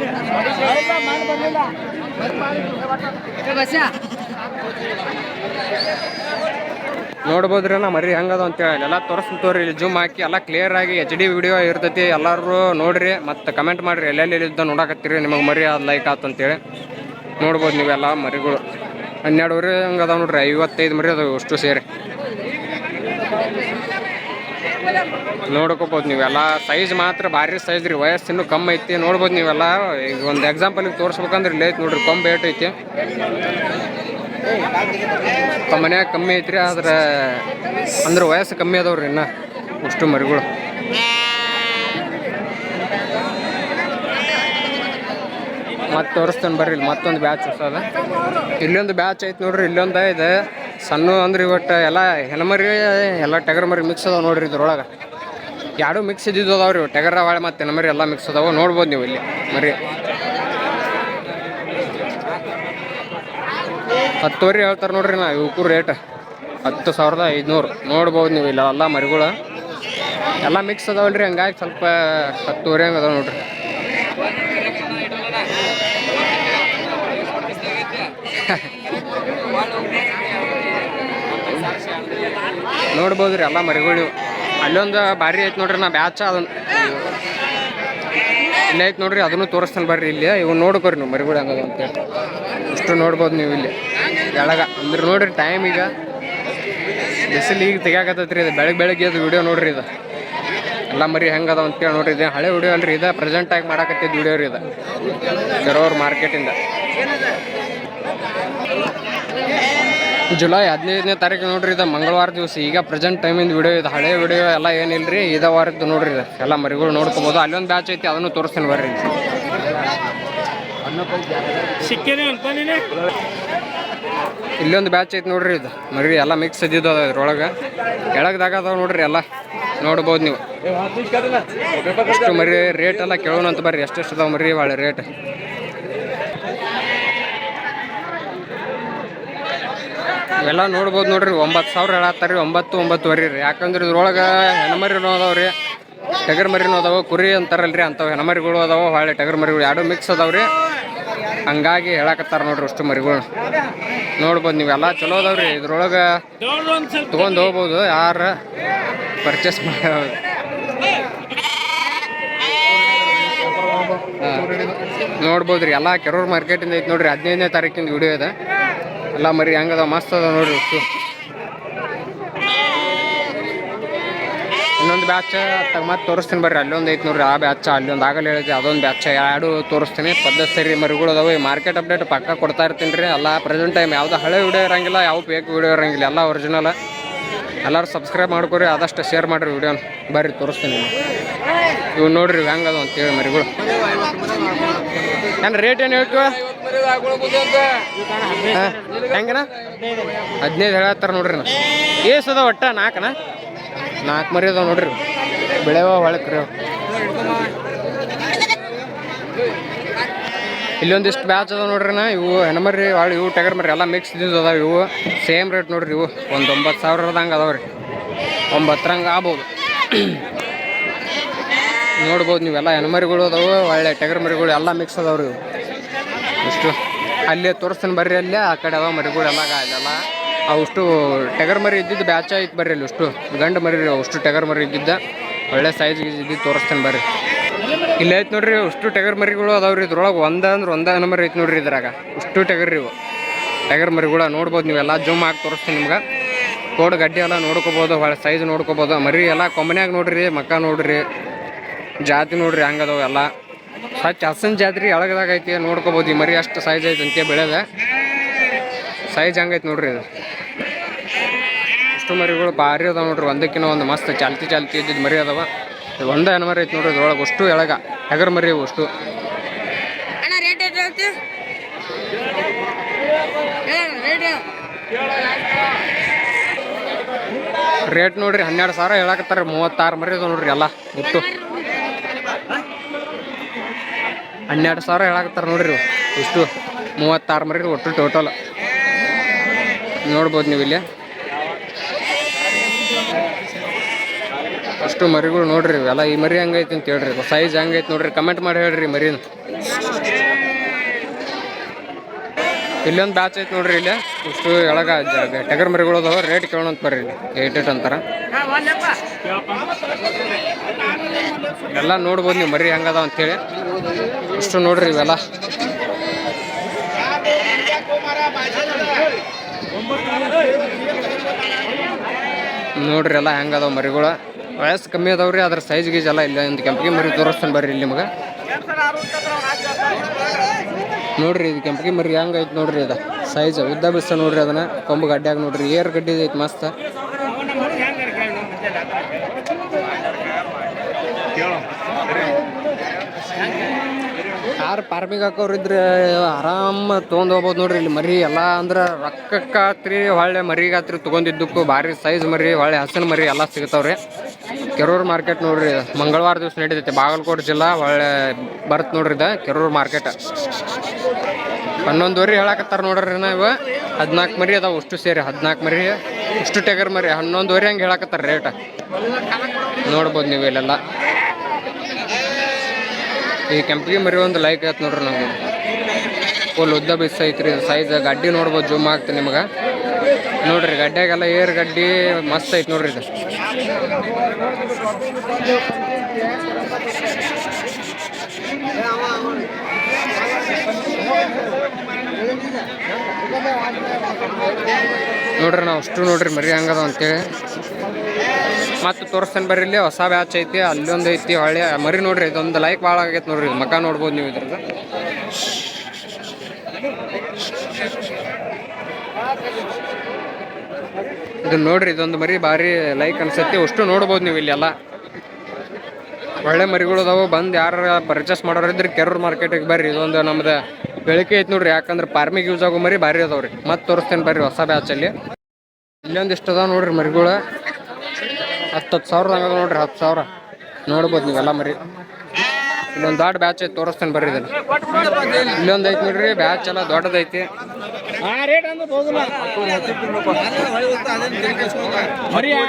ನೋಡ್ಬೋದ್ರಿ ನಾ ಮರಿ ಹೆಂಗದ ಅಂತೇಳಿ ಎಲ್ಲ ತೋರಿಸ್ತೋರಿ ಇಲ್ಲಿ ಜೂಮ್ ಹಾಕಿ, ಎಲ್ಲ ಕ್ಲಿಯರ್ ಆಗಿ ಎಚ್ ಡಿ ವಿಡಿಯೋ ಇರ್ತೈತಿ. ಎಲ್ಲರೂ ನೋಡ್ರಿ, ಮತ್ತೆ ಕಮೆಂಟ್ ಮಾಡ್ರಿ. ಎಲ್ಲೆಲ್ಲಿ ಇದ್ದ ನೋಡಕತ್ತೀರಿ, ನಿಮಗೆ ಮರಿ ಅದು ಲೈಕ್ ಆತು ಅಂತೇಳಿ ನೋಡ್ಬೋದು ನೀವೆಲ್ಲ ಮರಿಗಳು. ಹನ್ನೆರಡುವರೆ ಹಂಗೆ ಅದಾವ ನೋಡ್ರಿ, ಐವತ್ತೈದು ಮರಿ ಅದು ಅಷ್ಟು ಸೇರಿ. ನೋಡ್ಕೋಬೋದು ನೀವೆಲ್ಲ ಸೈಜ್ ಮಾತ್ರ ಭಾರಿ ಸೈಜ್ ರೀ. ವಯಸ್ಸು ಇನ್ನೂ ಕಮ್ಮಿ ಐತಿ. ನೋಡ್ಬೋದು ನೀವೆಲ್ಲ. ಈಗ ಒಂದು ಎಕ್ಸಾಂಪಲ್ಗೆ ತೋರಿಸ್ಬೇಕಂದ್ರೆ ಇಲ್ಲಿ ಐತಿ ನೋಡ್ರಿ. ಕೊಂಬ್ ಏಟ್ ಐತಿ. ಮನ್ಯಾಗ ಕಮ್ಮಿ ಐತ್ರಿ. ಆದ್ರೆ ಅಂದ್ರೆ ವಯಸ್ಸು ಕಮ್ಮಿ ಅದಾವ್ರಿ ಇನ್ನ. ಅಷ್ಟು ಮರಿಗಳು. ಮತ್ತೆ ತೋರಿಸ್ತೇನೆ ಬರ್ರಿ ಇಲ್ಲಿ. ಮತ್ತೊಂದು ಬ್ಯಾಚ್ ಹೊಸದ. ಇಲ್ಲೊಂದು ಬ್ಯಾಚ್ ಐತಿ ನೋಡ್ರಿ. ಇಲ್ಲೊಂದು ಇದೆ ಸಣ್ಣ ಅಂದ್ರೆ ಇವತ್ತು ಎಲ್ಲ ಹೆಣ್ಮರಿ ಎಲ್ಲ ಟಗರ್ ಮರಿ ಮಿಕ್ಸ್ ಅದಾವ ನೋಡ್ರಿ ಇದ್ರೊಳಗೆ. ಎರಡು ಮಿಕ್ಸ್ ಇದ್ದಿದ್ದು ಅದಾವೆ ರೀ ಟಗರ ವಾಳೆ ಮತ್ತು ಹೆಣ್ಮರಿ ಎಲ್ಲ ಮಿಕ್ಸ್ ಅದಾವ. ನೋಡ್ಬೋದು ನೀವು ಇಲ್ಲಿ ಮರಿ. ಹತ್ತುವರೆ ಹೇಳ್ತಾರೆ ನೋಡ್ರಿ ನಾ ಇವಕ್ಕೂ ರೇಟ್ ಹತ್ತು ಸಾವಿರದ ಐದುನೂರು. ನೋಡ್ಬೋದು ನೀವು ಇಲ್ಲ ಎಲ್ಲ ಮರಿಗಳು. ಎಲ್ಲ ಮಿಕ್ಸ್ ಅದಾವಲ್ರಿ, ಹಂಗಾಗಿ ಸ್ವಲ್ಪ ಹತ್ತುವರೆ ಹಂಗೆ ಅದಾವ ನೋಡ್ರಿ. ನೋಡ್ಬೋದು ರೀ ಎಲ್ಲ ಮರಿಗಳು. ಅಲ್ಲೊಂದು ಭಾರಿ ಐತೆ ನೋಡ್ರಿ ನಾ ಬ್ಯಾಚ ಅದನ್ನ ಇಲ್ಲಿ ಐತೆ ನೋಡ್ರಿ, ಅದನ್ನು ತೋರಿಸ್ತಾನೆ ಬರ್ರಿ ಇಲ್ಲಿ. ಇವು ನೋಡ್ಕೊರಿ ನೀವು ಮರಿಗಳು ಹಂಗದ ಅಂತೇಳಿ ಇಷ್ಟು ನೋಡ್ಬೋದು ನೀವು ಇಲ್ಲಿ. ಬೆಳಗ. ಅಂದ್ರೆ ನೋಡ್ರಿ ಟೈಮ್ ಈಗ. ಬಿಸಿಲು ಈಗ ತೆಗಿಯಾಕತ್ತೈತ್ರಿ ಇದು. ಬೆಳಗ್ಗೆ ಬೆಳಗ್ಗೆ ಅದು ವಿಡಿಯೋ ನೋಡ್ರಿ ಇದು. ಎಲ್ಲ ಮರಿ ಹೆಂಗದ ಅಂತೇಳಿ ನೋಡ್ರಿ ಇದು. ಹಳೆ ವಿಡಿಯೋ ಅಲ್ರಿ ಇದು. ಪ್ರೆಸೆಂಟ್ ಆಗಿ ಮಾಡಾಕತ್ತಿದ್ದು ವಿಡಿಯೋ ರೀ ಇದು. ಕೆರೋರ್ ಮಾರ್ಕೆಟಿಂದ ಜುಲೈ ಹದಿನೈದನೇ ತಾರೀಕು ನೋಡ್ರಿ ಇದು ಮಂಗಳವಾರ ದಿವಸ. ಈಗ ಪ್ರೆಸೆಂಟ್ ಟೈಮಿಂದ ವಿಡಿಯೋ ಇದು ಹಳೆ ವಿಡಿಯೋ ಎಲ್ಲ ರೀ ಇದ ವಾರದ್ದು ನೋಡ್ರಿ ಇದು. ಎಲ್ಲ ಮರಿಗಳು ನೋಡ್ಕೋಬೋದು. ಅಲ್ಲೊಂದು ಬ್ಯಾಚ್ ಐತಿ ಅದನ್ನು ತೋರಿಸ್ತೀನಿ ಬರ್ರಿ. ಇಲ್ಲೊಂದು ಬ್ಯಾಚ್ ಐತಿ ನೋಡ್ರಿ ಇದು. ಮರಿ ಎಲ್ಲ ಮಿಕ್ಸ್ ಇದ್ದಿದ್ದು ಅದ ಇದ್ರೊಳಗೆ. ಕೆಳಗ್ದಾಗ ಅದಾವ ನೋಡ್ರಿ ಎಲ್ಲ. ನೋಡ್ಬೋದು ನೀವು. ಎಷ್ಟು ಮರಿ ರೇಟ್ ಎಲ್ಲ ಕೇಳೋಣ ಅಂತ ಬರ್ರಿ. ಎಷ್ಟೆಷ್ಟು ಅದಾವ ಮರಿ ಭಾಳ ರೇಟ್ ಇವೆಲ್ಲ ನೋಡ್ಬೋದು ನೋಡ್ರಿ, ಒಂಬತ್ತು ಸಾವಿರ ಹೇಳತ್ತಾರ ರೀ ಒಂಬತ್ತು, ಒಂಬತ್ತುವರೆ ರೀ. ಯಾಕಂದ್ರೆ ಇದ್ರೊಳಗೆ ಹೆಣ್ಮರಿನೂ ಅದಾವ ರೀ. ಟಗರ್ ಮರಿನೂ ಅದಾವೆ, ಕುರಿ ಅಂತಾರಲ್ಲ ರೀ ಅಂಥವು ಹೆಣ್ಮರಿಗಳು ಅದಾವೆ ಹೊಳೆ ಟಗರ್ ಮರಿಗಳು ಎರಡು ಮಿಕ್ಸ್ ಅದಾವೆ ರೀ. ಹಂಗಾಗಿ ಹೇಳಕತ್ತಾರ ನೋಡ್ರಿ ಅಷ್ಟು ಮರಿಗಳು. ನೋಡ್ಬೋದು ನೀವೆಲ್ಲ ಚಲೋ ಅದಾವ್ರಿ ಇದ್ರೊಳಗೆ ತೊಗೊಂಡು ಹೋಗ್ಬೋದು, ಯಾರು ಪರ್ಚೇಸ್ ಮಾಡಿ ನೋಡ್ಬೋದ್ರಿ ಎಲ್ಲ ಕೆರೂರು ಮಾರ್ಕೆಟಿಂದ ಐತೆ ನೋಡ್ರಿ, ಹದಿನೈದನೇ ತಾರೀಕಿಂದ ವಿಡಿಯೋ ಇದೆ. ಎಲ್ಲ ಮರಿ ಹೆಂಗದ, ಮಸ್ತ್ ಅದ ನೋಡ್ರಿ ಇನ್ನೊಂದು ಬ್ಯಾಚ್ ಮತ್ತೆ ತೋರಿಸ್ತೀನಿ ಬರ್ರಿ, ಅಲ್ಲೊಂದು ಐತೆ ನೋಡ್ರಿ, ಆ ಬ್ಯಾಚ್ ಅಲ್ಲೊಂದು ಆಗಲ್ಲ ಹೇಳಿದ್ದೆ, ಅದೊಂದು ಬ್ಯಾಚ್ ಎರಡು ತೋರಿಸ್ತೀನಿ. ಪದ್ಧತಿ ಸರಿ ಮರಿಗಳು ಅದಾವೆ ಮಾರ್ಕೆಟ್ ಅಪ್ಡೇಟ್ ಪಕ್ಕ ಕೊಡ್ತಾ ಇರ್ತೀನಿ ರೀ. ಎಲ್ಲ ಪ್ರೆಸೆಂಟ್ ಟೈಮ್ ಯಾವ್ದು ಹಳೆ ವಿಡಿಯೋ ಇರಂಗಿಲ್ಲ ಯಾವ ಬೇಕ್ ವಿಡಿಯೋ ಇರಂಗಿಲ್ಲ, ಎಲ್ಲ ಒರಿಜಿನಲ್ ಎಲ್ಲರೂ ಸಬ್ಸ್ಕ್ರೈಬ್ ಮಾಡ್ಕೊರಿ, ಆದಷ್ಟು ಶೇರ್ ಮಾಡಿರಿ ವಿಡಿಯೋನ ಬರ್ರಿ, ತೋರಿಸ್ತೀನಿ. ಇವು ನೋಡ್ರಿ ಹೆಂಗದ ಅಂತೇಳಿ ಮರಿಗಳು. ಏನು ರೇಟ್ ಏನು ಹೇಳ್ತೀವ? ಹೆಂಗನ ಹದಿನೈದು ಹೇಳತ್ತಾರ ನೋಡ್ರಿ ನಾ. ಏಸ್ ಅದ ಒಟ್ಟ ನಾಲ್ಕನ ನಾಲ್ಕು ಮರಿ ಅದಾವ ನೋಡ್ರಿ. ಬೆಳೆವ ಹೊಳಕ್ರಿ. ಇಲ್ಲೊಂದಿಷ್ಟು ಬ್ಯಾಚ್ ಅದಾವ ನೋಡ್ರಿ ನಾ. ಇವು ಹೆಣ್ಮರಿ ಭಾಳ ಇವು ಟಗರ್ ಮರಿ ಎಲ್ಲ ಮಿಕ್ಸ್ ಇದ್ದಿದ್ದು ಅದಾವ ಇವು. ಸೇಮ್ ರೇಟ್ ನೋಡ್ರಿ ಇವು. ಒಂದು ಒಂಬತ್ತು ಸಾವಿರದಂಗೆ ಅದಾವ ರೀ. ಒಂಬತ್ತರಂಗೆ ಆಗ್ಬೋದು. ನೋಡ್ಬೋದು ನೀವೆಲ್ಲ ಹೆಣ್ಮರಿಗಳು ಅದಾವೆ, ಒಳ್ಳೆ ಟಗರ್ ಮರಿಗಳು ಎಲ್ಲ ಮಿಕ್ಸ್ ಅದಾವ್ರಿ ಇವು. ಇಷ್ಟು ಅಲ್ಲೇ ತೋರಿಸ್ತಾನೆ ಬರ್ರಿ ಅಲ್ಲೇ, ಆ ಕಡೆ ಅದಾವ ಮರಿಗಳು ಎಲ್ಲ ಅಲ್ಲೆಲ್ಲ ಅವಷ್ಟು ಟಗರ್ ಮರಿ ಇದ್ದಿದ್ದು ಬ್ಯಾಚ ಐತೆ ಬರ್ರಿ ಅಲ್ಲಿ ಅಷ್ಟು. ಗಂಡು ಮರಿ ಅಷ್ಟು ಟಗರ್ ಮರಿ ಇದ್ದಿದ್ದ. ಒಳ್ಳೆ ಸೈಜ್ ಇದ್ದಿದ್ದು ತೋರಿಸ್ತಾನೆ ಬರ್ರಿ. ಇಲ್ಲ ಐತೆ ನೋಡ್ರಿ ಅಷ್ಟು ಟಗರ್ ಮರಿಗಳು ಅದಾವ್ರಿ ಇದ್ರೊಳಗೆ ಒಂದ ಅಂದ್ರೆ ಒಂದ ಮರಿ ಐತೆ ನೋಡ್ರಿ ಇದ್ರಾಗ. ಅಷ್ಟು ಟೆಗರ್ ಇವು. ಟಗರ್ ಮರಿಗಳು ನೋಡ್ಬೋದು ನೀವೆಲ್ಲ ಜೂಮ್ ಹಾಕಿ ತೋರಿಸ್ತೀನಿ ನಿಮ್ಗೆ. ಕೋಡ್ ಗಡ್ಡೆ ಎಲ್ಲ ನೋಡ್ಕೋಬೋದು ಒಳ್ಳೆ ಸೈಜ್ ನೋಡ್ಕೋಬೋದು. ಮರಿ ಎಲ್ಲ ಕೊಂಬನ್ಯಾಗ ನೋಡ್ರಿ, ಮಕ್ಕ ನೋಡ್ರಿ, ಜಾತಿ ನೋಡ್ರಿ ಹಂಗದವು ಎಲ್ಲ. ಸ್ವಚ್ಛ ಹಸನ್ ಜಾತ್ರೆ ಎಳಗದಾಗ ಐತಿ ನೋಡ್ಕೋಬೋದು. ಈ ಮರಿ ಅಷ್ಟು ಸೈಜ್ ಐತೆ ಅಂತ ಬೆಳೆದ. ಸೈಜ್ ಹಂಗೈತೆ ನೋಡ್ರಿ ಇದು? ಅಷ್ಟು ಮರಿಗಳು ಭಾರಿ ಅದಾವ ನೋಡ್ರಿ. ಒಂದಕ್ಕಿಂತ ಒಂದು ಮಸ್ತ್ ಚಾಲ್ತಿ ಚಾಲ್ತಿ ಇದ್ದಿದ್ದು ಮರಿ ಅದಾವ. ಒಂದೇ ಅನ್ಮರಿ ಐತೆ ನೋಡ್ರಿ ಇದ್ರೊಳಗೆ. ಅಷ್ಟು ಎಳಗ ಹೆಗರ್ ಮರಿ ಅಷ್ಟು. ರೇಟ್ ನೋಡ್ರಿ ಹನ್ನೆರಡು ಸಾವಿರ ಹೇಳಕತ್ತಾರ ಮೂವತ್ತಾರು ಮರಿ ಅದಾವ ನೋಡ್ರಿ ಎಲ್ಲ. ಒಟ್ಟು ಹನ್ನೆರಡು ಸಾವಿರ ಹೇಳಾಕತ್ತಾರ ನೋಡ್ರಿ ಇಷ್ಟು ಮೂವತ್ತಾರು ಮರಿ ಒಟ್ಟು ಟೋಟಲ್ ನೋಡ್ಬೋದು ನೀವು ಇಲ್ಲಿ. ಅಷ್ಟು ಮರಿಗಳು ನೋಡ್ರಿ ಇವೆಲ್ಲ ಈ ಮರಿ ಹಂಗೈತಿ ಅಂತ ಹೇಳ್ರಿ ಸೈಜ್ ಹಂಗೈತಿ ನೋಡ್ರಿ. ಕಮೆಂಟ್ ಮಾಡಿ ಹೇಳ್ರಿ ಮರಿ ಇಲ್ಲೊಂದು ಬ್ಯಾಚ್ ಐತಿ ನೋಡ್ರಿ ಇಲ್ಲಿ. ಇಷ್ಟು ಎಳಗ ಟಗರ್ ಮರಿಗಳು ಅದಾವ. ರೇಟ್ ಕೇಳೋಣಂತ ಬರ್ರಿ ಇಲ್ಲಿ. ಏಟ್ ಏಟ್ ಅಂತಾರ. ಎಲ್ಲ ನೋಡ್ಬೋದು ನೀವು ಮರಿ ಹೆಂಗದಾವ ಅಂತೇಳಿ ಇಷ್ಟು ನೋಡ್ರಿ ಇವೆಲ್ಲ ನೋಡ್ರಿ ಎಲ್ಲ ಹೆಂಗದಾವ ಮರಿಗಳು. ವಯಸ್ಸು ಕಮ್ಮಿ ಅದಾವ್ರಿ ಅದ್ರ ಸೈಜ್ ಗೀಜ್ ಎಲ್ಲ ಇಲ್ಲ. ಒಂದು ಕೆಂಪಿಗೆ ಮರಿ ತೋರಿಸ್ತಾನೆ ಬರ್ರಿ ಇಲ್ಲಿ ನಿಮಗೆ. ನೋಡ್ರಿ, ಇದು ಕೆಂಪಿಗೆ ಮರಿ ಹೆಂಗೈತೆ ನೋಡ್ರಿ ಅದ. ಸೈಜ್ ಉದ್ದ ಬಿಸ ನೋಡ್ರಿ ಅದನ್ನ. ಕೊಂಬು ಗಡ್ಡೆಯಾಗ ನೋಡ್ರಿ. ಏರ್ ಗಡ್ಡಿ ಐತಿ ಮಸ್ತ್. ಯಾರು ಪಾರ್ಮಿಗೆ ಹಾಕೋರು ಇದ್ರೆ ಆರಾಮ್ ತೊಗೊಂಡು ಹೋಗ್ಬೋದು ನೋಡ್ರಿ. ಇಲ್ಲಿ ಮರಿ ಎಲ್ಲ ಅಂದ್ರೆ ರೊಕ್ಕಕ್ಕಾತ್ರಿ ಹೊಳ್ಳೆ ಮರಿಗಾತ್ರಿ ತೊಗೊಂಡಿದ್ದಕ್ಕೂ ಭಾರಿ ಸೈಜ್ ಮರಿ ಹೊಳ್ಳೆ ಹಸನ್ ಮರಿ ಎಲ್ಲ ಸಿಗ್ತಾವ್ರಿ. ಕೆರೂರು ಮಾರ್ಕೆಟ್ ನೋಡ್ರಿ, ಮಂಗಳವಾರ ದಿವಸ ನಡೀತೈತಿ. ಬಾಗಲಕೋಟೆ ಜಿಲ್ಲಾ ಒಳ್ಳೆ ಬರ್ತ್ ನೋಡ್ರಿ ಇದು, ಕೆರೂರು ಮಾರ್ಕೆಟ್ ಹನ್ನೊಂದುವರೆ ಹೇಳಕತ್ತಾರ ನೋಡ್ರಿ ನಾವು ಹದಿನಾಲ್ಕು ಮರಿ ಅದಾವೆ ಅಷ್ಟು ಸೇರಿ ಹದಿನಾಲ್ಕು ಮರಿ ಇಷ್ಟು ಟೆಗರ್ ಮರಿ. ಹನ್ನೊಂದುವರೆ ಹಂಗೆ ಹೇಳಕತ್ತಾರ ರೇಟ್ ನೋಡ್ಬೋದು ನೀವು ಇಲ್ಲೆಲ್ಲ. ಈ ಕೆಂಪಿಗೆ ಮರಿ ಒಂದು ಲೈಕ್ ಆಯ್ತು ನೋಡ್ರಿ ನಾವು ಫುಲ್ ಉದ್ದ ಬಿಸ್ ಐತ್ರಿ ಸೈಜ್ ಗಡ್ಡಿ ನೋಡ್ಬೋದು ಜೂಮ್ ಆಗ್ತದೆ ನಿಮಗೆ. ನೋಡ್ರಿ ಗಡ್ಡೆಗೆಲ್ಲ ಏರ್ ಗಡ್ಡಿ ಮಸ್ತ್ ಐತಿ ನೋಡ್ರಿ ಇದು. ನೋಡ್ರಿ ನಾವು ಅಷ್ಟು ನೋಡ್ರಿ ಮರಿ ಹಂಗದ ಅಂತೇಳಿ. ಮತ್ತೆ ತೋರಿಸ್ತೇನೆ ಬರ್ರಿ ಇಲ್ಲಿ, ಹೊಸ ಬ್ಯಾಚ್ ಐತಿ, ಅಲ್ಲೊಂದು ಐತಿ ಹೊಳೆ ಮರಿ ನೋಡ್ರಿ, ಇದೊಂದು ಲೈಕ್ ಭಾಳ ಆಗೈತೆ ನೋಡ್ರಿ, ಇದು ಮಕ ನೋಡ್ಬೋದು ನೀವು ಇದ್ರದ್ದು. ಇದು ನೋಡ್ರಿ, ಇದೊಂದು ಮರಿ ಭಾರಿ ಲೈಕ್ ಅನ್ಸತ್ತೆ, ಅಷ್ಟು ನೋಡ್ಬೋದು ನೀವು ಇಲ್ಲೆಲ್ಲ ಒಳ್ಳೆ ಮರಿಗಳು ಅದಾವು, ಬಂದು ಯಾರು ಪರ್ಚೇಸ್ ಮಾಡೋರು ಇದ್ರೆ ಕೆರೂರು ಮಾರ್ಕೆಟಿಗೆ ಬರ್ರಿ, ಇದೊಂದು ನಮ್ದು ಬೆಳಕೆ ಐತೆ ನೋಡ್ರಿ, ಯಾಕಂದ್ರೆ ಫಾರ್ಮಿಗೆ ಯೂಸ್ ಆಗೋ ಮರಿ ಭಾರಿ ಅದಾವ್ರಿ. ಮತ್ತೆ ತೋರಿಸ್ತೇನೆ ಬರ್ರಿ, ಹೊಸ ಬ್ಯಾಚಲ್ಲಿ ಇಲ್ಲೊಂದಿಷ್ಟು ಅದಾವ ನೋಡ್ರಿ ಮರಿಗಳು. ಹತ್ತು ಹತ್ತು ಸಾವಿರ ಹಂಗ ನೋಡ್ರಿ ಹತ್ತು ಸಾವಿರ. ನೋಡ್ಬೋದು ನೀವೆಲ್ಲ ಮರಿ. ಇಲ್ಲೊಂದು ದೊಡ್ಡ ಬ್ಯಾಚ್ ಐತೆ ತೋರಿಸ್ತೇನೆ ಬರ್ರಿ ಇದನ್ನ. ಇಲ್ಲೊಂದು ಐತೆ ನೋಡ್ರಿ ಬ್ಯಾಚ್ ಎಲ್ಲ ದೊಡ್ಡದೈತಿ. ನೋಡ್ರಿ ಇಲ್ಲಿ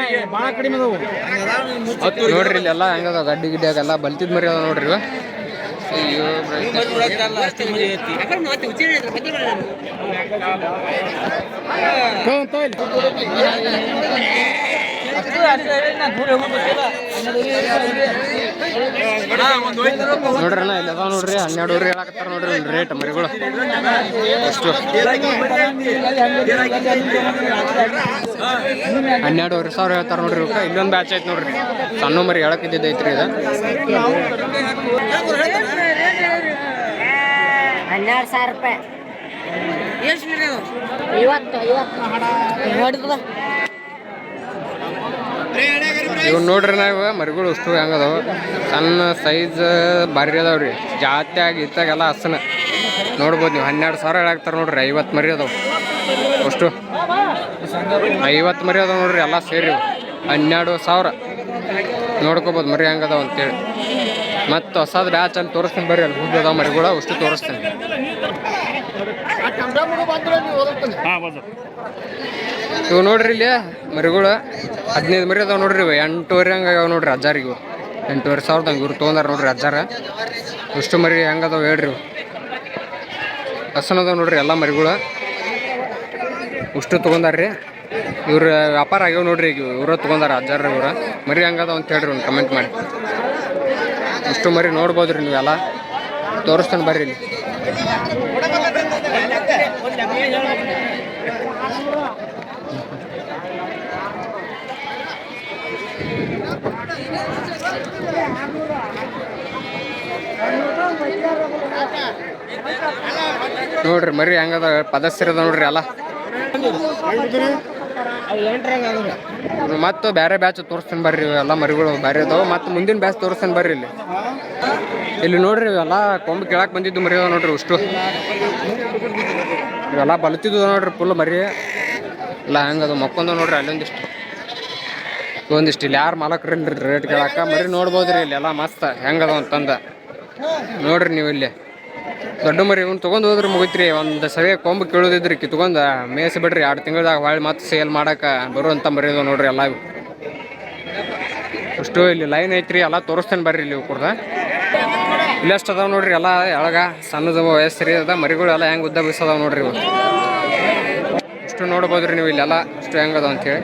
ಎಲ್ಲ ನೋಡ್ರಿ ಇಲ್ಲೆಲ್ಲ ಹೆಂಗದ ಗಡ್ಡಿ ಗಿಡ್ಡಿಯಾಗೆಲ್ಲ ಬಲ್ತಿದ್ ಮರಿ ಅದ ನೋಡ್ರಿ ಅಯ್ಯೋ ನೋಡ್ರಿ ಅಣ್ಣ ಇಲ್ಲಿ ಅದಾವ ನೋಡ್ರಿ ಹನ್ನೆರಡುವರೆ ಹೇಳಕತ್ತಾರ ನೋಡ್ರಿ ರೇಟ್ ಮರಿಗಳು. ಎಷ್ಟು ಹನ್ನೆರಡುವರೆ ಸಾವಿರ ಹೇಳ್ತಾರ ನೋಡ್ರಿ ಇವಕ್ಕೆ ಇಲ್ಲೊಂದು ಬ್ಯಾಚ್ ಐತೆ ನೋಡ್ರಿ. ಸಣ್ಣ ಮರಿ ಹೇಳಕ್ಕಿದ್ದಿದ್ದು ಐತ್ರಿ ಇದು. ಹನ್ನೆರಡು ಸಾವಿರ ರೂಪಾಯಿ. ಎಷ್ಟು ಇವತ್ತು ಇವತ್ತು ಹಣ ನೋಡಿದ್ರ ನೋಡಿದ ಇವ್ ನೋಡ್ರಿ ನಾವು ಮರಿಗಳು ಅಷ್ಟು ಹೆಂಗದಾವ ಸಣ್ಣ ಸೈಜ್ ಭಾರಿ ಅದಾವ್ರಿ ಜಾತ್ಯಾಗ ಇತ್ತಾಗೆಲ್ಲ ಹಸನ. ನೋಡ್ಬೋದು ನೀವು ಹನ್ನೆರಡು ಸಾವಿರ ಹೇಳಾಕ್ತಾರ ನೋಡ್ರಿ, ಐವತ್ತು ಮರಿ ಅದಾವ. ಅಷ್ಟು. ಐವತ್ತು ಮರಿ ಅದಾವ ನೋಡ್ರಿ, ಎಲ್ಲ ಸೇರಿ. ಹನ್ನೆರಡು ಸಾವಿರ. ನೋಡ್ಕೋಬೋದು ಮರಿ ಹೆಂಗದಾವ ಅಂತೇಳಿ. ಮತ್ತು ಹೊಸದು ಬ್ಯಾಚ್ ಅಂತ ತೋರಿಸ್ತೀನಿ ಬರ್ರಿ, ಅಲ್ಲಿ ಹೋಗಿ ಅದಾವ ಮರಿಗಳು, ಅಷ್ಟು ತೋರಿಸ್ತೀನಿ. ಇವು ನೋಡ್ರಿ ಇಲ್ಲಿ ಮರಿಗಳು ಹದಿನೈದು ಮರಿ ಅದಾವ ನೋಡ್ರಿ ಇವು. ಎಂಟೂವರೆ ಹಂಗೆ ಆಗ್ಯಾವ ನೋಡ್ರಿ ಹಜಾರಿಗೆ ಇವು. ಎಂಟೂವರೆ ಸಾವಿರದ ಹಂಗೆ ಇವ್ರು ತೊಗೊಂಡಾರ ನೋಡ್ರಿ ಹಜಾರ ಇಷ್ಟು ಮರಿ ಹೆಂಗೆ ಅದಾವ ಹೇಳ್ರಿ ಇವು. ಹಸನ ಅದಾವ ನೋಡ್ರಿ ಎಲ್ಲ ಮರಿಗಳು. ಉಷ್ಟು ತೊಗೊಂಡಾರ್ರಿ ಇವ್ರ ವ್ಯಾಪಾರ ಆಗ್ಯಾವ ನೋಡ್ರಿ ಈಗ ಇವ್ರ ತೊಗೊಂಡಾರ ಹಜಾರ ಇವ್ರ. ಮರಿ ಹೆಂಗದಾವ ಅಂತ ಹೇಳ್ರಿ ಒಂದು ಕಮೆಂಟ್ ಮಾಡಿ. ಇಷ್ಟು ಮರಿ ನೋಡ್ಬೋದ್ರಿ ನೀವೆಲ್ಲ. ತೋರಿಸ್ತಾನೆ ಬರ್ರಿ ಇಲ್ಲಿ. ನೋಡ್ರಿ, ಮರಿ ಹೆಂಗದ ಪದಸ್ಥಿರ ಅದ ನೋಡ್ರಿ ಅಲ್ಲ. ಮತ್ತು ಬೇರೆ ಬ್ಯಾಚ್ ತೋರಿಸ್ತೀನಿ ಬರ್ರಿ, ಎಲ್ಲ ಮರಿಗಳು ಬೇರೆ ಅದಾವ. ಮತ್ತು ಮುಂದಿನ ಬ್ಯಾಚ್ ತೋರಿಸ್ತೀನಿ ಬರ್ರಿ ಇಲ್ಲಿ. ಇಲ್ಲಿ ನೋಡ್ರಿ, ಇವೆಲ್ಲ ಕೊಂಬು ಕೇಳಕ್ ಬಂದಿದ್ದು ಮರಿ ನೋಡ್ರಿ ಅಷ್ಟು. ಇವೆಲ್ಲ ಬಲತಿದ್ದು ನೋಡ್ರಿ ಫುಲ್ ಮರಿ. ಇಲ್ಲ, ಹೆಂಗದ ಮಕ್ಕೊಂದ ನೋಡ್ರಿ ಅಲ್ಲೊಂದಿಷ್ಟು. ಒಂದಿಷ್ಟು, ಇಲ್ಲಿ ಯಾರು ಮಾಲಕ್ರಿ ರೇಟ್ ಕೇಳಾಕ? ಮರಿ ನೋಡ್ಬೋದ್ರಿ ಇಲ್ಲಿ ಎಲ್ಲ ಮಸ್ತ್ ಹೆಂಗದ ಅಂತಂದ. ನೋಡ್ರಿ ನೀವು ಇಲ್ಲಿ. ದೊಡ್ಡ ಮರಿ ಇವ್ನು ತೊಗೊಂಡು ಹೋದ್ರೆ ಮುಗಿತ್ರಿ. ಒಂದು ಸರಿ ಕೊಂಬು ಕೇಳೋದಿದ್ರಿ ಕಿತ್ಕೊಂಡು ಮೇಯಿಸಿ ಬಿಡ್ರಿ. ಎರಡು ತಿಂಗಳದಾಗ ಹೊಳ್ಳಿ ಮತ್ತೆ ಸೇಲ್ ಮಾಡಕ್ಕೆ ಬರುವಂಥ ಮರಿ ನೋಡ್ರಿ ಎಲ್ಲ ಅಷ್ಟು ಇಲ್ಲಿ ಲೈನ್ ಐತ್ರಿ. ಎಲ್ಲ ತೋರಿಸ್ತೇನೆ ಬರ್ರಿ ಇಲ್ಲಿ ಕುಡ್ದ ಇಲ್ಲಷ್ಟು ಅದಾವೆ ನೋಡ್ರಿ ಎಲ್ಲ ಎಳಗ ಸಣ್ಣದ ವಯಸ್ಸರಿ ಅದ. ಮರಿಗಳು ಎಲ್ಲ ಹೆಂಗೆ ಉದ್ದ ಬೀಸದಾವ ನೋಡ್ರಿ ಇವು. ಇಷ್ಟು ನೋಡ್ಬೋದ್ರಿ ನೀವು ಇಲ್ಲೆಲ್ಲ. ಅಷ್ಟು ಹೆಂಗದ ಅಂತೇಳಿ.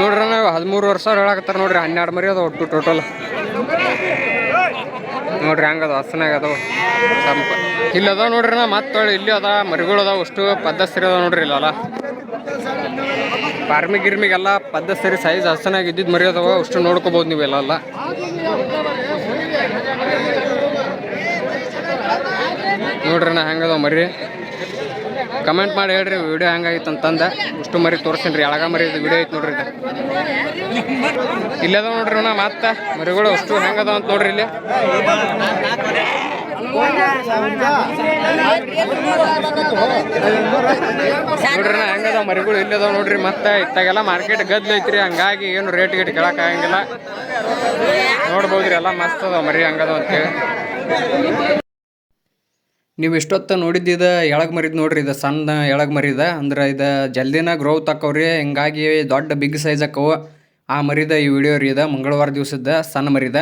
ನೋಡ್ರಿ ನಾವು ಹದಿಮೂರು ವರ್ಷ ಹೇಳಕತ್ತಾರ ನೋಡ್ರಿ, ಹನ್ನೆರಡು ಮರಿ ಅದಾವ ಒಟ್ಟು ಟೋಟಲ್ ನೋಡ್ರಿ ಹಂಗದ ಹಸನಾಗ ಅದಾವ. ಸಂಪ ಇಲ್ಲಿ ಅದಾವ ನೋಡ್ರಿ ನಾ, ಮತ್ತೆ ಇಲ್ಲಿ ಅದ ಮರಿಗಳು ಅದಾವ, ಅಷ್ಟು ಪದ್ಧತಿ ಅದಾವ ನೋಡ್ರಿ ಇಲ್ಲ ಫಾರ್ಮಿ ಗಿರ್ಮಿಗೆಲ್ಲ ಪದ್ಧತಿ ಸೈಜ್ ಹಸನಾಗಿ ಇದ್ದಿದ್ದು ಮರಿ ಅದಾವ, ಅಷ್ಟು ನೋಡ್ಕೋಬೋದು ನೀವು ಎಲ್ಲ ನೋಡ್ರಿ ನಾ ಹೆಂಗದಾವ ಮರಿ. ಕಮೆಂಟ್ ಮಾಡಿ ಹೇಳ್ರಿ ವಿಡಿಯೋ ಹೆಂಗಾಗಿತ್ತು ಅಂತಂದ. ಇಷ್ಟು ಮರಿ ತೋರಿಸ್ತೀನಿ ರೀ ಅಳಗ ಮರಿ ವಿಡಿಯೋ ಐತೆ ನೋಡ್ರಿ ಇದು. ಇಲ್ಲದ ನೋಡ್ರಿ ನಾ ಮತ್ತೆ. ಮರಿಗಳು ಅಷ್ಟು ಹೆಂಗದ ಅಂತ ನೋಡ್ರಿ ಇಲ್ಲಿ. ನೋಡ್ರಿ ನಾ ಹೆಂಗದಾವ ಮರಿಗಳು ಇಲ್ಲದ ನೋಡ್ರಿ ಮತ್ತೆ. ಇತ್ತಾಗೆಲ್ಲ ಮಾರ್ಕೆಟ್ ಗದ್ದಲ ಐತ್ರಿ, ಹಂಗಾಗಿ ಏನು ರೇಟ್ ಗೀಟ್ ಕೇಳಕ್ ಆಗಂಗಿಲ್ಲ. ನೋಡ್ಬೋದ್ರಿ, ಎಲ್ಲ ಮಸ್ತ್ ಅದಾವ ಮರಿ, ಹಂಗದಾವ ಅಂತೇಳಿ. ನೀವು ಇಷ್ಟೊತ್ತ ನೋಡಿದ್ದಿದ ಎಳಗ್ ಮರಿದ್ ನೋಡ್ರಿ, ಇದು ಸಣ್ಣ ಎಳಗ್ ಮರಿದ. ಅಂದ್ರೆ ಇದು ಜಲ್ದಿನ ಗ್ರೋತ್ ಆಕವ್ರಿ ಹಿಂಗಾಗಿ ದೊಡ್ಡ ಬಿಗ್ ಸೈಜ್ ಆಕವು ಆ ಮರಿದ ಈ ವಿಡಿಯೋ ರೀ, ಇದ ಮಂಗಳವಾರ ದಿವಸದ ಸಣ್ಣ ಮರಿದ.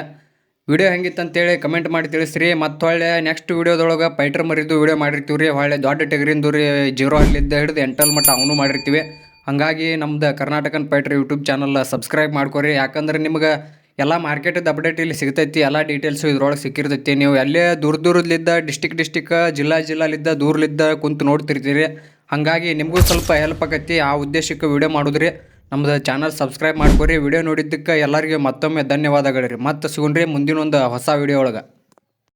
ವಿಡಿಯೋ ಹೆಂಗಿತ್ತು ಅಂತೇಳಿ ಕಮೆಂಟ್ ಮಾಡಿ ತಿಳಿಸ್ರಿ. ಮತ್ತು ಹೊಳ್ಳೆ ನೆಕ್ಸ್ಟ್ ವಿಡಿಯೋದೊಳಗೆ ಪೈಟ್ರ್ ಮರಿದು ವಿಡಿಯೋ ಮಾಡಿರ್ತೀವಿ ರೀ ಹೊಳ್ಳೆ ದೊಡ್ಡ ಟಗರಿಂದು ರೀ, ಜೀರೋ ಅಲ್ಲಿದ್ದ ಹಿಡಿದು ಎಂಟಲ್ ಮಟ್ಟ ಅವನು ಮಾಡಿರ್ತೀವಿ. ಹಾಗಾಗಿ ನಮ್ದು ಕರ್ನಾಟಕನ್ ಪೈಟ್ರ್ ಯೂಟ್ಯೂಬ್ ಚಾನಲ್ ಸಬ್ಸ್ಕ್ರೈಬ್ ಮಾಡ್ಕೊರಿ. ಯಾಕಂದ್ರೆ ನಿಮ್ಗೆ ಎಲ್ಲ ಮಾರ್ಕೆಟದ ಅಪ್ಡೇಟ್ ಇಲ್ಲಿ ಸಿಗ್ತೈತಿ, ಎಲ್ಲ ಡೀಟೇಲ್ಸು ಇದ್ರೊಳಗೆ ಸಿಕ್ಕಿರ್ತೈತಿ. ನೀವು ಎಲ್ಲೇ ದೂರ ದೂರದಲ್ಲಿದ್ದ ಡಿಸ್ಟಿಕ್ ಡಿಸ್ಟಿಕ್ ಜಿಲ್ಲಾ ಜಿಲ್ಲಾಲಿದ್ದ, ದೂರಲಿದ್ದ ಕುಂತು ನೋಡ್ತಿರ್ತೀರಿ. ಹಾಗಾಗಿ ನಿಮಗೂ ಸ್ವಲ್ಪ ಹೆಲ್ಪ್ ಆಗೈತಿ. ಆ ಉದ್ದೇಶಕ್ಕೆ ವಿಡಿಯೋ ಮಾಡಿದ್ರಿ. ನಮ್ದು ಚಾನಲ್ ಸಬ್ಸ್ಕ್ರೈಬ್ ಮಾಡ್ಕೊರಿ. ವಿಡಿಯೋ ನೋಡಿದ್ದಕ್ಕೆ ಎಲ್ಲರಿಗೂ ಮತ್ತೊಮ್ಮೆ ಧನ್ಯವಾದಗಳು ರೀ ಮತ್ತೆ ಸಿಗೋಣ್ರಿ ಮುಂದಿನ ಒಂದು ಹೊಸ ವಿಡಿಯೋ ಒಳಗೆ.